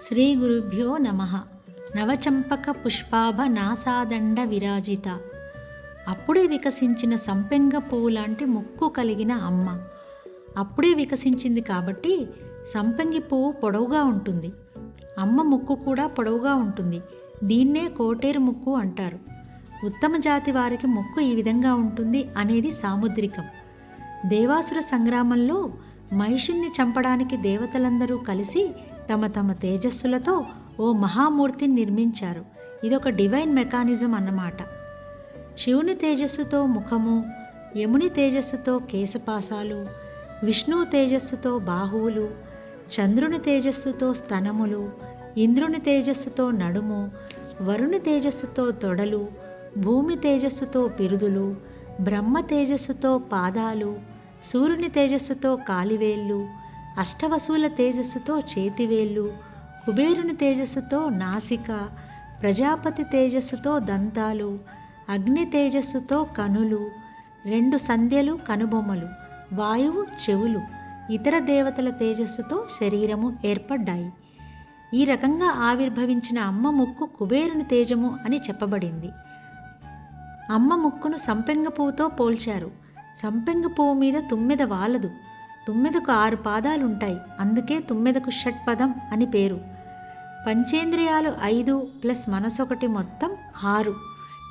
శ్రీ గురుభ్యో నమ. నవచంపక పుష్పాభ నాసాదండ విరాజిత. అప్పుడే వికసించిన సంపెంగ పువ్వు లాంటి ముక్కు కలిగిన అమ్మ. అప్పుడే వికసించింది కాబట్టి సంపంగి పువ్వు పొడవుగా ఉంటుంది. అమ్మ ముక్కు కూడా పొడవుగా ఉంటుంది. దీన్నే కోటేరు ముక్కు అంటారు. ఉత్తమ జాతి వారికి ముక్కు ఈ విధంగా ఉంటుంది అనేది సాముద్రికం. దేవాసుర సంగ్రామంలో మహిషుణ్ణి చంపడానికి దేవతలందరూ కలిసి తమ తమ తేజస్సులతో ఓ మహామూర్తిని నిర్మించారు. ఇదొక డివైన్ మెకానిజం అన్నమాట. శివుని తేజస్సుతో ముఖము యముని తేజస్సుతో కేశపాసాలు విష్ణువు తేజస్సుతో బాహువులు చంద్రుని తేజస్సుతో స్తనములు ఇంద్రుని తేజస్సుతో నడుము వరుణి తేజస్సుతో తొడలు భూమి తేజస్సుతో పిరుదులు బ్రహ్మ తేజస్సుతో పాదాలు సూర్యుని తేజస్సుతో కాలివేళ్ళు అష్టవసువుల తేజస్సుతో చేతివేళ్ళు కుబేరుని తేజస్సుతో నాసిక ప్రజాపతి తేజస్సుతో దంతాలు అగ్ని తేజస్సుతో కనులు రెండు సంధ్యలు కనుబొమ్మలు వాయువు చెవులు ఇతర దేవతల తేజస్సుతో శరీరము ఏర్పడ్డాయి. ఈ రకంగా ఆవిర్భవించిన అమ్మ ముక్కు కుబేరుని తేజము అని చెప్పబడింది. అమ్మ ముక్కును సంపెంగ పువ్వుతో పోల్చారు. సంపెంగ పువ్వు మీద తుమ్మెద వాలదు. తుమ్మెదకు ఆరు పాదాలుంటాయి. అందుకే తుమ్మెదకు షట్పదం అని పేరు. పంచేంద్రియాలు ఐదు ప్లస్ మనసొకటి మొత్తం ఆరు.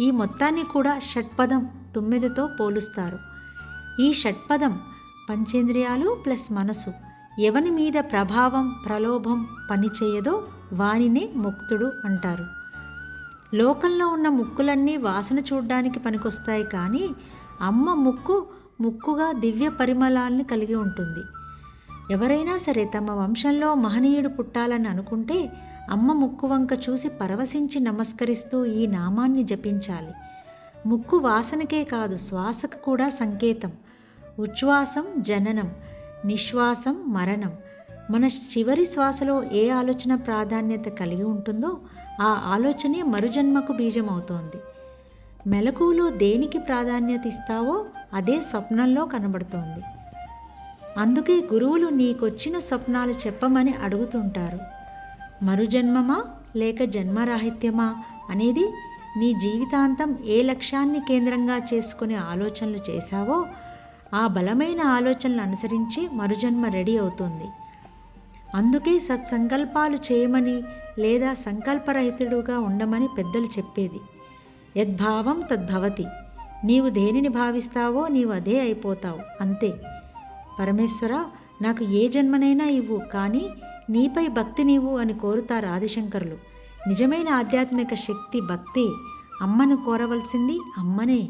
ఈ మొత్తాన్ని కూడా షట్పదం తొమ్మిదితో పోలుస్తారు. ఈ షట్పదం పంచేంద్రియాలు ప్లస్ మనసు. ఎవని మీద ప్రభావం ప్రలోభం పనిచేయదో వానినే ముక్తుడు అంటారు. లోకంలో ఉన్న ముక్కులన్నీ వాసన చూడ్డానికి పనికొస్తాయి కానీ అమ్మ ముక్కు ముక్కుగా దివ్య పరిమళాల్ని కలిగి ఉంటుంది. ఎవరైనా సరే తమ వంశంలో మహనీయుడు పుట్టాలని అనుకుంటే అమ్మ ముక్కు వంక చూసి పరవశించి నమస్కరిస్తూ ఈ నామాన్ని జపించాలి. ముక్కు వాసనకే కాదు శ్వాసకు కూడా సంకేతం. ఉచ్ఛ్వాసం జననం. నిశ్వాసం మరణం. మన చివరి శ్వాసలో ఏ ఆలోచన ప్రాధాన్యత కలిగి ఉంటుందో ఆ ఆలోచనే మరుజన్మకు బీజమవుతోంది. మెలకువలో దేనికి ప్రాధాన్యత ఇస్తావో అదే స్వప్నంలో కనబడుతోంది. అందుకే గురువులు నీకొచ్చిన స్వప్నాలు చెప్పమని అడుగుతుంటారు. మరుజన్మమా? లేక జన్మరాహిత్యమా? అనేది నీ జీవితాంతం ఏ లక్ష్యాన్ని కేంద్రంగా చేసుకునే ఆలోచనలు చేశావో ఆ బలమైన ఆలోచనలు అనుసరించి మరుజన్మ రెడీ అవుతుంది. అందుకే సత్సంకల్పాలు చేయమని లేదా సంకల్పరహితుడుగా ఉండమని పెద్దలు చెప్పేది. యద్భావం తద్భవతి. నీవు దేనిని భావిస్తావో నీవు అదే అయిపోతావు అంతే. పరమేశ్వర నాకు ఏ జన్మనైనా ఇవ్వు కానీ నీపై భక్తి నీవు అని కోరుతారు ఆదిశంకరులు. నిజమైన ఆధ్యాత్మిక శక్తి భక్తి అమ్మను కోరవలసింది అమ్మనే.